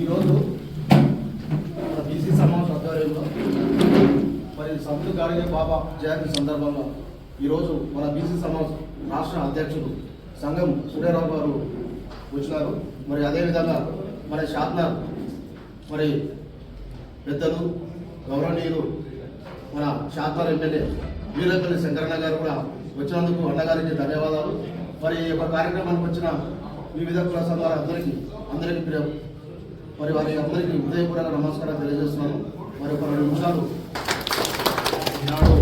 ఈరోజు మన బీసీ సమాజ ఆధ్వర్యంలో మరి సంతు గాడిగే బాబా జయంతి సందర్భంగా ఈరోజు మన బీసీ సమాజ్ రాష్ట్ర అధ్యక్షుడు సంఘం సూర్యారావు గారు వచ్చినారు. మరి అదేవిధంగా మన షాద్నర్ మరి పెద్దలు గౌరవనీయులు మన షాద్నర్ ఎమ్మెల్యే వీరపల్లి శంకరన్న గారు కూడా వచ్చినందుకు అన్నగారికి ధన్యవాదాలు. మరి ఈ యొక్క కార్యక్రమానికి వచ్చిన వివిధ కుల సంఘాల అందరికీ అందరికీ ప్రియ మరి వారి అందరికీ హృదయపూర్వక నమస్కారం తెలియజేస్తున్నాను. మరి ఒక రెండు నిమిషాలు. ఈనాడు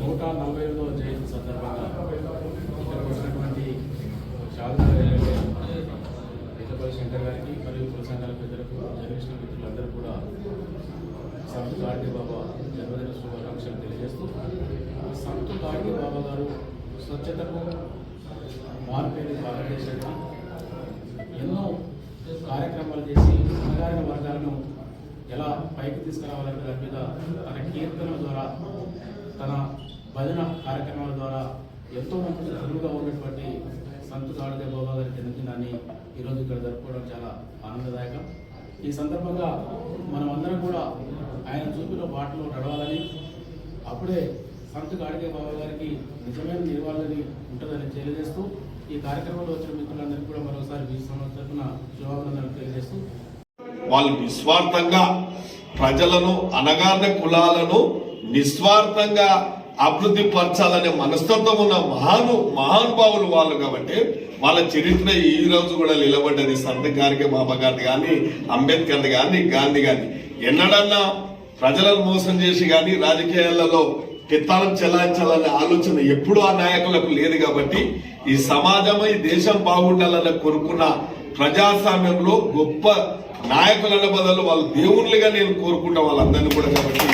నూట నలభై ఐదవ జయంతి సందర్భంగా ఇక్కడికి వచ్చినటువంటి పెద్దపల్లి శంకర్ గారికి మరియు కుల సంఘాల పెద్దలకు జర్నలిస్టుల మిత్రులందరూ కూడా సంత్ గాడి బాబా జన్మదిన శుభాకాంక్షలు తెలియజేస్తూ సంతు గాడి బాబా గారు స్వచ్ఛతకు మార్పేది భారతదేశానికి కార్యక్రమాలు చేసి అణగారిన వర్గాలను ఎలా పైకి తీసుకురావాలనే దాని మీద తన కీర్తనల ద్వారా తన భజన కార్యక్రమాల ద్వారా ఎంతో మంది చదువుగా ఉన్నటువంటి సంతు గాడిదే బాబా గారి జన్మదినాన్ని ఈరోజు ఇక్కడ జరుపుకోవడం చాలా ఆనందదాయకం. ఈ సందర్భంగా మనమందరం కూడా ఆయన చూపిన బాటలో నడవాలని అప్పుడే సంతు గాడిగే బాబు గారికి నిజమైన నివాళులని ఉంటుందని తెలియజేస్తూ ఈ కార్యక్రమంలో వచ్చిన మిత్రులందరికీ కూడా మరోసారి ఈ సంవత్సరం తరఫున శుభాభినందనలు తెలియజేస్తూ వాళ్ళు నిస్వార్థంగా ప్రజలను అనగారిన కులాలను నిస్వార్థంగా అభివృద్ధి పరచాలనే మనస్తత్వం ఉన్న మహాను మహానుభావులు వాళ్ళు కాబట్టి వాళ్ళ చరిత్ర ఈ రోజు కూడా నిలబడ్డది. సంత గారికి బాబా గారిని కానీ అంబేద్కర్ కానీ గాంధీ కానీ ఎన్నడన్నా ప్రజలను మోసం చేసి కానీ రాజకీయాలలో పెత్తాలం చెలాయించాలనే ఆలోచన ఎప్పుడూ ఆ నాయకులకు లేదు కాబట్టి ఈ సమాజం ఈ దేశం బాగుండాలని కోరుకున్న ప్రజాస్వామ్యంలో గొప్ప నాయకులన్న బదులు వాళ్ళు దేవుళ్ళుగా నేను కోరుకుంటా వాళ్ళందరినీ కూడా కాబట్టి